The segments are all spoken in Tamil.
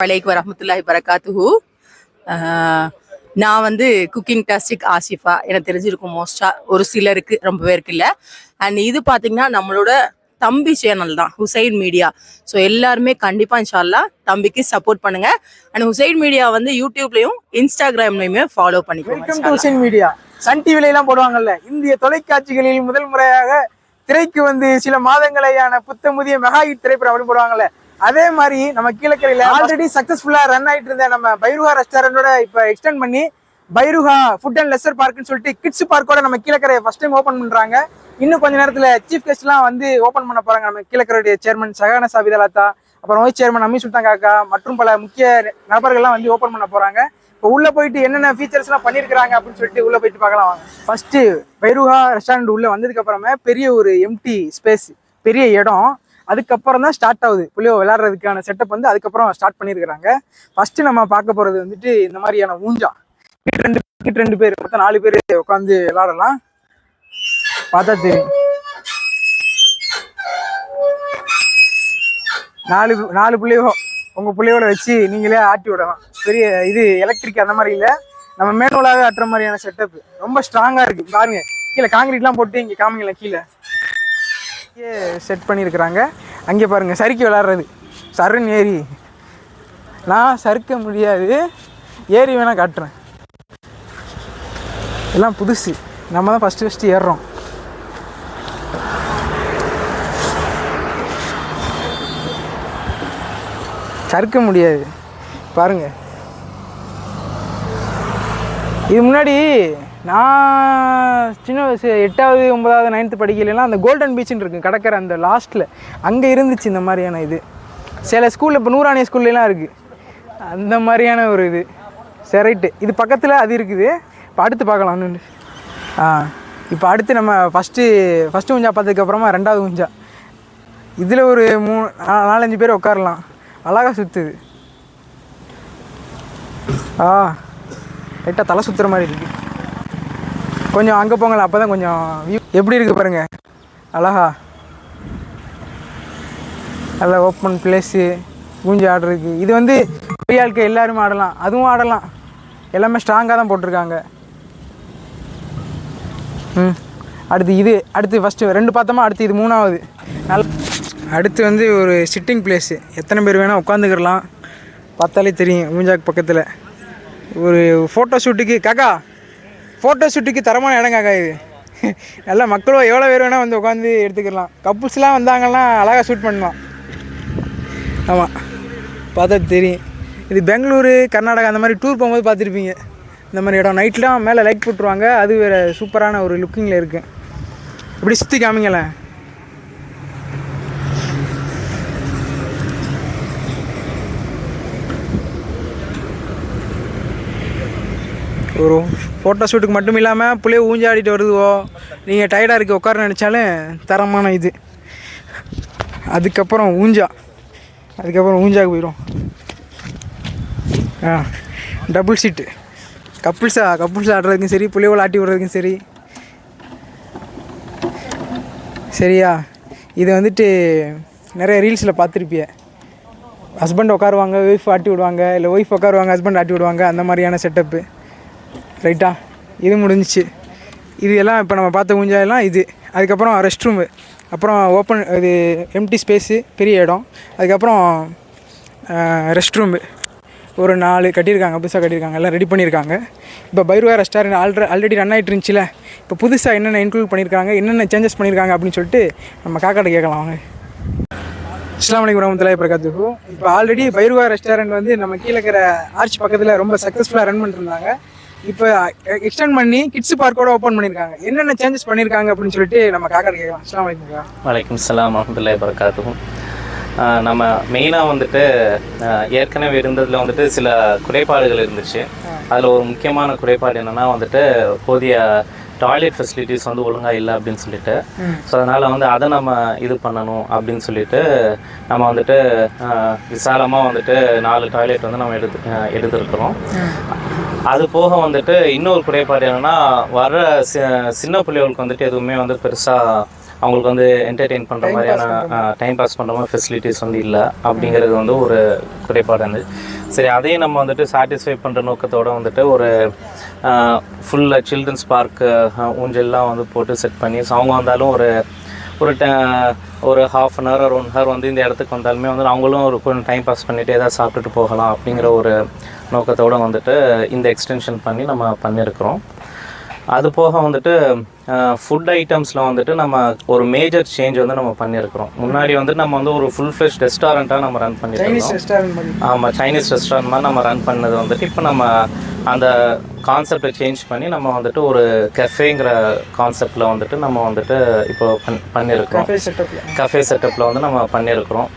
வலைக்கு வரமத்துல்லாஹி வரகாத்துஹு. ஆஹ் நான் வந்து குக்கிங் டாஸ்டிக் ஆசிஃபா எனக்கு தெரிஞ்சிருக்கும் மோஸ்டா ஒரு சிலருக்கு ரொம்ப பேருக்கு இல்லை. அண்ட் இது பார்த்தீங்கன்னா நம்மளோட தம்பி சேனல் தான் ஹுசைன் மீடியா. ஸோ எல்லாருமே கண்டிப்பா இன்ஷால்லா தம்பிக்கு சப்போர்ட் பண்ணுங்க. அண்ட் ஹுசைன் மீடியா வந்து யூடியூப்லயும் இன்ஸ்டாகிராம்லயுமே ஃபாலோ பண்ணிக்கோங்க. உசைன் மீடியா. சன் டிவில எல்லாம் போடுவாங்கல்ல இந்திய தொலைக்காட்சிகளில் முதல் முறையாக திரைக்கு வந்து சில மாதங்களையான புத்த முதிய மெகா ஹிட் திரைப்படம் அப்படி போடுவாங்கல்ல அதே மாதிரி நம்ம கீழக்கரையில ஆல்ரெடி சக்சஸ்ஃபுல்லா ரன் ஆயிட்டு இருந்த நம்ம பைருகா ரெஸ்டாரண்டோட இப்ப எக்ஸ்டெண்ட் பண்ணி பைருகா ஃபுட் அண்ட் லெசர் பார்க்னு சொல்லிட்டு கிட்ஸ் பார்க்கோட நம்ம கீழக்கரையை ஃபர்ஸ்ட் டைம் ஓபன் பண்றாங்க. இன்னும் கொஞ்ச நேரத்துல சீஃப் கெஸ்ட்லாம் வந்து ஓபன் பண்ண போறாங்க. நம்ம கீழக்கரையுடைய சேர்மன் சகான சாபிதலாத்தா அப்புறம் வைஸ் சேர்மன் அமீர் சுல்தான் காக்கா மற்றும் பல முக்கிய நபர்கள்லாம் வந்து ஓபன் பண்ண போறாங்க. இப்போ உள்ள போயிட்டு என்னென்ன ஃபீச்சர்ஸ் எல்லாம் பண்ணிருக்காங்க அப்படின்னு சொல்லிட்டு உள்ள போயிட்டு பார்க்கலாம் வாங்க. ஃபர்ஸ்ட் பைருகா ரெஸ்டாரண்ட் உள்ள வந்ததுக்கு அப்புறமே பெரிய ஒரு எம்டி ஸ்பேஸ் பெரிய இடம். அதுக்கப்புறம் தான் ஸ்டார்ட் ஆகுது. புள்ளியோ விளையாடுறதுக்கான செட்டப் வந்து அதுக்கப்புறம் ஸ்டார்ட் பண்ணியிருக்கிறாங்க. ஃபர்ஸ்ட் நம்ம பார்க்க போகிறது வந்துட்டு இந்த மாதிரியான ஊஞ்சா. கிட்ட ரெண்டு கிட்ட ரெண்டு பேர் மொத்தம் நாலு பேர் உட்காந்து விளாடலாம் பார்த்தா தெரியும். நாலு நாலு பிள்ளையோ உங்கள் பிள்ளையோட வச்சு நீங்களே ஆட்டி விடலாம். பெரிய இது எலக்ட்ரிக் அந்த மாதிரி இல்லை. நம்ம மேனுவலாக ஆட்டுற மாதிரியான செட்டப் ரொம்ப ஸ்ட்ராங்காக இருக்குது பாருங்க. கீழே காங்கிரீட்லாம் போட்டு இங்கே காமிங்களேன் கீழே. செட் பண்ணியிருக்கிறாங்க. அங்கே பாருங்க சறுக்கி விளாட்றது. சருண் ஏறி. நான் சறுக்க முடியாது. ஏறி வேணா காட்டுறேன். எல்லாம் புதுசு. நம்ம தான் ஃபஸ்ட்டு ஃபஸ்ட்டு ஏறுறோம். சறுக்க முடியாது. பாருங்க. இது முன்னாடி நான் சின்ன வயசு எட்டாவது ஒன்பதாவது நைன்த்து படிக்கலாம் அந்த கோல்டன் பீச்னு இருக்குது கடற்கரை அந்த லாஸ்ட்டில் அங்கே இருந்துச்சு இந்த மாதிரியான இது. சில ஸ்கூலில் இப்போ நூறானிய ஸ்கூல்லாம் இருக்குது அந்த மாதிரியான ஒரு இது. சரி ரைட்டு இது பக்கத்தில் அது இருக்குது. இப்போ அடுத்து பார்க்கலாம்னு ஆ இப்போ அடுத்து நம்ம ஃபஸ்ட்டு ஃபஸ்ட்டு ஊஞ்சா பார்த்ததுக்கப்புறமா ரெண்டாவது ஊஞ்சா இதில் ஒரு மூணு நாலஞ்சு பேர் உட்காரலாம். அழகாக சுற்றுது ஆ லைட்டாக தலை சுற்றுற மாதிரி இருக்குது கொஞ்சம் அங்கே போங்களேன் அப்போ தான் கொஞ்சம் வியூ எப்படி இருக்குது பாருங்கள் அழகா. நல்லா ஓப்பன் பிளேஸு கூஞ்சி ஆடுறதுக்கு இது வந்து பெரிய ஆட்கள் எல்லாருமே ஆடலாம். அதுவும் ஆடலாம். எல்லாமே ஸ்ட்ராங்காக தான் போட்டிருக்காங்க. ம். அடுத்து இது அடுத்து ஃபஸ்ட்டு ரெண்டு பார்த்தோமா அடுத்து இது மூணாவது. நல்ல அடுத்து வந்து ஒரு சிட்டிங் பிளேஸு எத்தனை பேர் வேணால் உட்காந்துக்கிடலாம். பார்த்தாலே தெரியும் ஊஞ்சாக்கு பக்கத்தில். ஒரு ஃபோட்டோ ஷூட்டுக்கு காக்கா! ஃபோட்டோ ஷூட்டுக்கு தரமான இடம் இது. நல்லா மக்களும் எவ்வளோ பேர் வேணால் வந்து உட்காந்து எடுத்துக்கலாம். கப்புள்ஸ்லாம் வந்தாங்கன்னா அழகாக ஷூட் பண்ணலாம். ஆமாம் பார்த்தா தெரியும். இது பெங்களூரு கர்நாடகா அந்த மாதிரி டூர் போகும்போது பார்த்துருப்பீங்க. இந்த மாதிரி இடம். நைட்லாம் மேலே லைட் போட்டுருவாங்க. அது வேறு சூப்பரான ஒரு லுக்கிங்கில் இருக்குது இப்படி சுற்றி காமிங்களேன். ஒரு ஃபோட்டோ ஷூட்டுக்கு மட்டும் இல்லாமல் பிள்ளைய ஊஞ்சாடிட்டு வருதுவோ நீங்கள் டயர்டாக இருக்க உட்கார நினச்சாலும் தரமான இது. அதுக்கப்புறம் ஊஞ்சா. அதுக்கப்புறம் ஊஞ்சாக்கு போயிடும் ஆ டபுள் சீட்டு கப்புள்ஸா கப்புள்ஸ் ஆடுறதுக்கும் சரி புள்ளையோட ஆட்டி விடுறதுக்கும் சரி. சரியா? இது வந்துட்டு நிறைய ரீல்ஸில் பார்த்துருப்பிய. ஹஸ்பண்ட் உட்காருவாங்க ஒய்ஃப் ஆட்டி விடுவாங்க இல்லை ஒய்ஃப் உட்காருவாங்க ஹஸ்பண்ட் ஆட்டி விடுவாங்க அந்த மாதிரியான செட்டப்பு ரைட்டா? இது முடிஞ்சிச்சு. இது எல்லாம் இப்போ நம்ம பார்த்த ஊஞ்சாயெல்லாம் இது. அதுக்கப்புறம் ரெஸ்ட் ரூமு அப்புறம் ஓப்பன் இது எம்டி ஸ்பேஸு பெரிய இடம். அதுக்கப்புறம் ரெஸ்ட் ரூமு ஒரு நாலு கட்டியிருக்காங்க புதுசாக கட்டியிருக்காங்க எல்லாம் ரெடி பண்ணியிருக்காங்க. இப்போ பைருவா ரெஸ்டாரண்ட் ஆல்ரெ ஆல்ரெடி ரன் ஆகிட்டு இருந்துச்சுல. இப்போ புதுசாக என்னென்ன இன்க்ளூட் பண்ணியிருக்காங்க என்னென்ன சேஞ்சஸ் பண்ணியிருக்காங்க அப்படின்னு சொல்லிட்டு நம்ம காக்காட்ட கேட்கலாம் வாங்க. அஸ்லாம் வலைக்கம் வரமத்துல்லாஹி வரகாத்துஹு இப்போ ஆல்ரெடி பைருவா ரெஸ்டாரண்ட் வந்து நம்ம கீழே இருக்கிற ஆர்ச் பக்கத்தில் ரொம்ப சக்ஸஸ்ஃபுல்லாக ரன் பண்ணிருந்தாங்க இப்போ எக்ஸ்டெண்ட் பண்ணி கிட்ஸ் பார்க்கோட ஓப்பன் பண்ணியிருக்காங்க என்னென்ன சேஞ்சஸ் பண்ணியிருக்காங்க அப்படின்னு சொல்லிட்டு நம்ம காக்காட்ட கேட்கலாம். அஸ்லாம் வலைக்கம் வலைக்கம் சலாம் வரமத்துல்லாஹி வரகாத்துஹும் ஆஹ் நம்ம மெயினாக வந்துட்டு ஏற்கனவே இருந்ததில் வந்துட்டு சில குறைபாடுகள் இருந்துச்சு. அதில் ஒரு முக்கியமான குறைபாடு என்னென்னா வந்துட்டு போதிய டாய்லெட் ஃபெசிலிட்டிஸ் வந்து ஒழுங்காக இல்லை அப்படின்னு சொல்லிட்டு. ஸோ அதனால் வந்து அதை நம்ம இது பண்ணணும் அப்படின்னு சொல்லிட்டு நம்ம வந்துட்டு விசாலமாக வந்துட்டு நாலு டாய்லெட் வந்து நம்ம எடுத்து எடுத்துருக்குறோம் எடுத்திருக்கிறோம். அது போக வந்துட்டு இன்னொரு குறைபாடு என்னென்னா வர சி- சின்ன பிள்ளைகளுக்கு வந்துட்டு எதுவுமே வந்து பெருசாக அவங்களுக்கு வந்து என்டர்டெயின் பண்ணுற மாதிரியான டைம் பாஸ் பண்ணுற மாதிரி. ஃபெசிலிட்டிஸ் வந்து இல்லை. அப்படிங்கிறது வந்து ஒரு குறைபாடு இருந்துச்சு சரி அதையும் நம்ம வந்துட்டு சாட்டிஸ்ஃபை பண்ணுற நோக்கத்தோட வந்துட்டு ஒரு ஃபுல்லாக சில்ட்ரன்ஸ் பார்க்கு ஊஞ்சல்லாம் வந்து போட்டு செட் பண்ணி ஸோ அவங்க வந்தாலும் ஒரு ஒரு ட ஒரு ஹாஃப் அன் ஹவர் ஒரு ஒன் ஹவர் வந்து இந்த இடத்துக்கு வந்தாலுமே வந்து அவங்களும் ஒரு கொஞ்சம் டைம் பாஸ் பண்ணிட்டு ஏதாவது சாப்பிட்டுட்டு போகலாம் அப்படிங்கிற ஒரு நோக்கத்தோடு வந்துட்டு இந்த எக்ஸ்டென்ஷன் பண்ணி நம்ம பண்ணியிருக்கிறோம் அது போக வந்துட்டு ஃபுட் ஐட்டம்ஸில் வந்துட்டு நம்ம ஒரு மேஜர் சேஞ்ச் வந்து நம்ம பண்ணியிருக்கிறோம் முன்னாடி வந்துட்டு நம்ம வந்து ஒரு ஃபுல் ஃப்ரெஷ் ரெஸ்டாரண்ட்டாக நம்ம ரன் பண்ணியிருக்கோம் ஆமாம் சைனீஸ் ரெஸ்டாரண்ட் மாதிரி. நம்ம ரன் பண்ணது வந்துட்டு இப்போ நம்ம அந்த கான்செப்டை சேஞ்ச் பண்ணி நம்ம வந்துட்டு ஒரு கெஃபேங்கிற கான்செப்டில் வந்துட்டு நம்ம வந்துட்டு இப்போ பண் செட்டப்ல கஃபே செட்டப்பில் வந்து நம்ம பண்ணியிருக்கிறோம்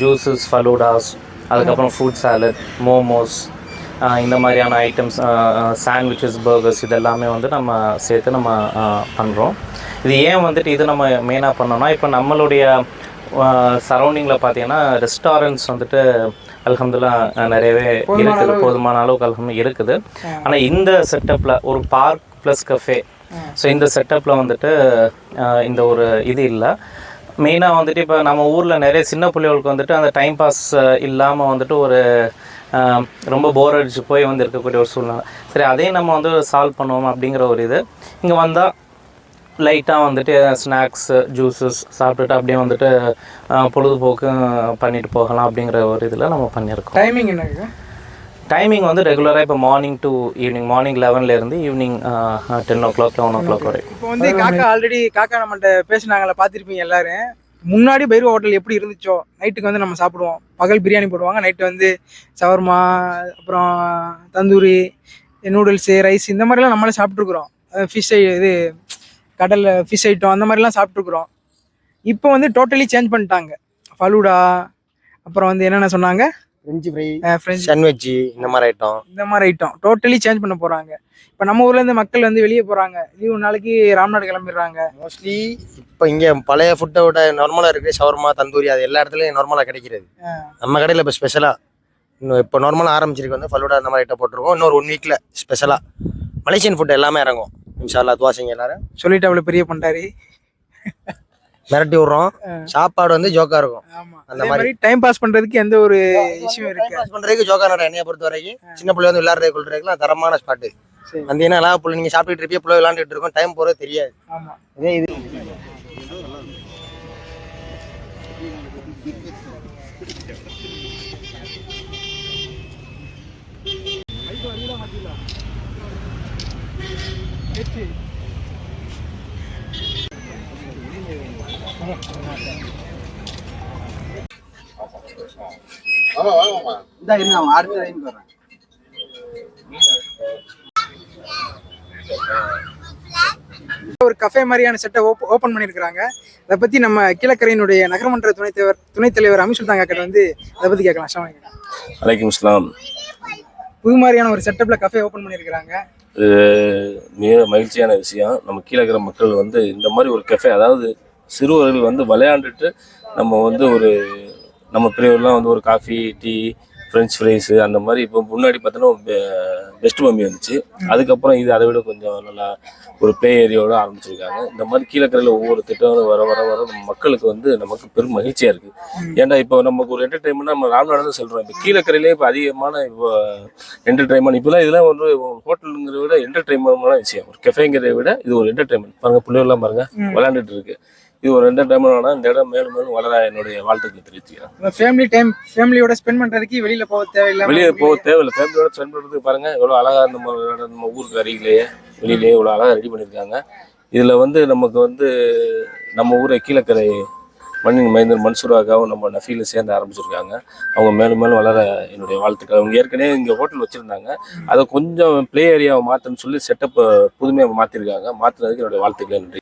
ஜூஸஸ் ஃபலூடாஸ் அதுக்கப்புறம் ஃப்ரூட் சாலட் மோமோஸ் இந்த மாதிரியான ஐட்டம்ஸ் சாண்ட்விச்சஸ் பர்கர்ஸ் இது எல்லாமே வந்து நம்ம சேர்த்து நம்ம பண்ணுறோம் இது ஏன் வந்துட்டு இது நம்ம மெயினாக பண்ணோம்னா இப்போ நம்மளுடைய சரௌண்டிங்கில் பார்த்தீங்கன்னா ரெஸ்டாரண்ட்ஸ் வந்துட்டு அல்ஹம்துல்லா நிறையவே இருக்குது. போதுமான அளவுக்கு அல்ஹம் இருக்குது. ஆனால் இந்த செட்டப்பில் ஒரு பார்க் ப்ளஸ் கஃபே ஸோ இந்த செட்டப்பில் வந்துட்டு இந்த ஒரு இது இல்லை. மெயினாக வந்துட்டு இப்போ நம்ம ஊரில் நிறைய சின்ன பிள்ளைகளுக்கு வந்துட்டு அந்த டைம் பாஸ் இல்லாமல் வந்துட்டு ஒரு ரொம்ப போர் அடிச்சு போய் வந்து இருக்கக்கூடிய ஒரு சூழ்நிலை. சரி அதையும் நம்ம வந்து சால்வ் பண்ணுவோம் அப்படிங்கிற ஒரு இது. இங்கே வந்தால் லைட்டாக வந்துட்டு ஸ்நாக்ஸு ஜூஸஸ் சாப்பிட்டுட்டு அப்படியே வந்துட்டு பொழுதுபோக்கு பண்ணிட்டு போகலாம் அப்படிங்கிற ஒரு இதில் நம்ம பண்ணியிருக்கோம். டைமிங் என்னங்க டைமிங் வந்து ரெகுலராக இப்போ morning to evening morning லெவன்லேருந்து evening ten o'clock eleven o'clock வரைக்கும் இப்போ வந்து காக்கா ஆல்ரெடி காக்கா நம்மகிட்ட பேசினாங்களே பார்த்துருப்பீங்க எல்லாரும். முன்னாடி பைரவ ஹோட்டல் எப்படி இருந்துச்சோ நைட்டுக்கு வந்து நம்ம சாப்பிடுவோம். பகல் பிரியாணி போடுவாங்க நைட்டு வந்து சவர்மா அப்புறம் தந்தூரி நூடுல்ஸு ரைஸ் இந்த மாதிரிலாம் நம்மளே சாப்பிட்ருக்குறோம் ஃபிஷ் இது கடலில் ஃபிஷ் ஐட்டம் அந்த மாதிரிலாம் சாப்பிட்ருக்குறோம் இப்போ வந்து டோட்டலி சேஞ்ச் பண்ணிட்டாங்க. ஃபலூடா அப்புறம் வந்து என்னென்ன சொன்னாங்க? ஃப்ரெஞ்சு ஃப்ரை ஃப்ரெஞ்ச் சாண்ட்விச் இந்த மாதிரி ஐட்டம் இந்த மாதிரி ஐட்டம் டோட்டலி சேஞ்ச் பண்ண போகிறாங்க இப்போ நம்ம ஊர்ல இருந்து மக்கள் வந்து வெளியே போகிறாங்க லீவு நாளைக்கு ராம்நாடு கிளம்பிடுறாங்க. மோஸ்ட்லி இப்போ இங்கே பழைய ஃபுட்டை விட நார்மலாக இருக்குது ஷவர்மா தந்தூரி அது எல்லா இடத்துலையும் நார்மலாக கிடைக்கிறது. நம்ம கடையில் இப்போ ஸ்பெஷலாக இன்னும் இப்போ நார்மலாக ஆரம்பிச்சிருக்கு வந்து ஃபலூடா அந்த மாதிரி ஐட்டம் போட்டிருக்கோம். இன்னொரு ஒன் வீக்கில் ஸ்பெஷலாக மலேசியன் ஃபுட் எல்லாமே இறங்கும். இன்ஷால்லா துவாசிங்க எல்லாரும். சொல்லிட்டு அவ்வளோ பெரிய பண்ணிட்டாரு மிரட்டி விட்றோம். சாப்பாடு வந்து ஜோக்கா இருக்கும். அந்த மாதிரி. டைம் பாஸ் பண்றதுக்கு எந்த ஒரு இஷ்யூ இருக்கு பாஸ் பண்ணுறதுக்கு ஜோக்கா நட என்னைய பொறுத்த வரைக்கும். சின்ன பிள்ளை வந்து விளையாடுறது கொள்றதுக்குலாம் தரமான ஸ்பாட்டு ஏன்னா எல்லா பிள்ளை நீங்கள் சாப்பிட்டுட்டு இருப்பீங்க பிள்ளை விளையாண்டுட்டு இருக்கோம் டைம் போகிறது தெரியாது. ஆமா. இதே இது ஒரு கஃபே மாதிரியான செட்டை ஓப்பன் பண்ணியிருக்கிறாங்க. அதை பத்தி நம்ம கீழக்கரையினுடைய நகரமன்ற துணைத் தலைவர் துணைத் தலைவர் அமீர் சுல்தான் கிட்ட வந்து அதை பத்தி கேட்கலாம். அலைக்கும். வலைக்கம் இஸ்லாம் புது மாதிரியான ஒரு செட்டப்ல கஃபே ஓப்பன் பண்ணியிருக்கிறாங்க. இது மிக மகிழ்ச்சியான விஷயம். நம்ம கீழே இருக்கிற மக்கள் வந்து இந்த மாதிரி ஒரு கெஃபே அதாவது சிறுவர்கள் வந்து விளையாண்டுட்டு நம்ம வந்து ஒரு நம்ம பெரியவர்லாம் வந்து ஒரு காஃபி டீ ஃப்ரெஞ்ச் ஃப்ரைஸு அந்த மாதிரி இப்போ முன்னாடி பார்த்தோன்னா பெஸ்ட் மம்மி வந்துச்சு. அதுக்கப்புறம் இது அதை விட கொஞ்சம் நல்லா ஒரு ப்ளே ஏரியாவோட ஆரம்பிச்சிருக்காங்க. இந்த மாதிரி கீழக்கரையில் ஒவ்வொரு திட்டங்களும் வர வர வர நம்ம மக்களுக்கு வந்து நமக்கு பெரும் மகிழ்ச்சியாக இருக்குது ஏன்டா இப்போ நமக்கு ஒரு என்டர்டைன்மெண்ட் நம்ம ராம்நாடு தான் சொல்கிறோம் இப்போ கீழக்கரையிலே இப்போ அதிகமான இப்போ என்டர்டைன்மெண்ட் இப்போலாம் இதெல்லாம் ஒரு ஹோட்டலுங்கிறத விட என்டர்டைன்மெண்டான விஷயம். ஒரு கெஃபேங்கிறத விட இது ஒரு என்டர்டைன்மெண்ட் பாருங்க பிள்ளைகள்லாம் பாருங்க விளையாண்டுட்டு இருக்கு. இது ஒரு என்டர்டைன்மெண்ட் ஆனால் இந்த இடம் மேலும் மேலும் வளர என்னுடைய வாழ்த்துக்களை தெரிவிச்சுக்கிறேன். ஃபேமிலி டைம் ஃபேமிலியோட ஸ்பெண்ட் பண்றதுக்கு வெளியில போக தேவையில்லை வெளியே போக தேவையில்லை. ஃபேமிலியோட ஸ்பெண்ட் பண்ணுறதுக்கு பாருங்க எவ்வளோ அழகாக நம்ம நம்ம ஊருக்கு அருகிலேயே வெளியிலேயே இவ்வளோ அழகாக ரெடி பண்ணியிருக்காங்க. இதில் வந்து நமக்கு வந்து நம்ம ஊரை கீழக்கரை மண்ணின் மைந்தர் மன்சூராகவும் நம்ம நஃபீல சேர்ந்து ஆரம்பிச்சிருக்காங்க. அவங்க மேலும் மேலும் வளர என்னுடைய வாழ்த்துக்கள். அவங்க ஏற்கனவே இங்கே ஹோட்டல் வச்சுருந்தாங்க. அதை கொஞ்சம் ப்ளே ஏரியாவை மாற்றணும்னு சொல்லி செட்டப்பை புதுமையாக மாற்றிருக்காங்க மாற்றினதுக்கு என்னுடைய வாழ்த்துக்கள் நன்றி.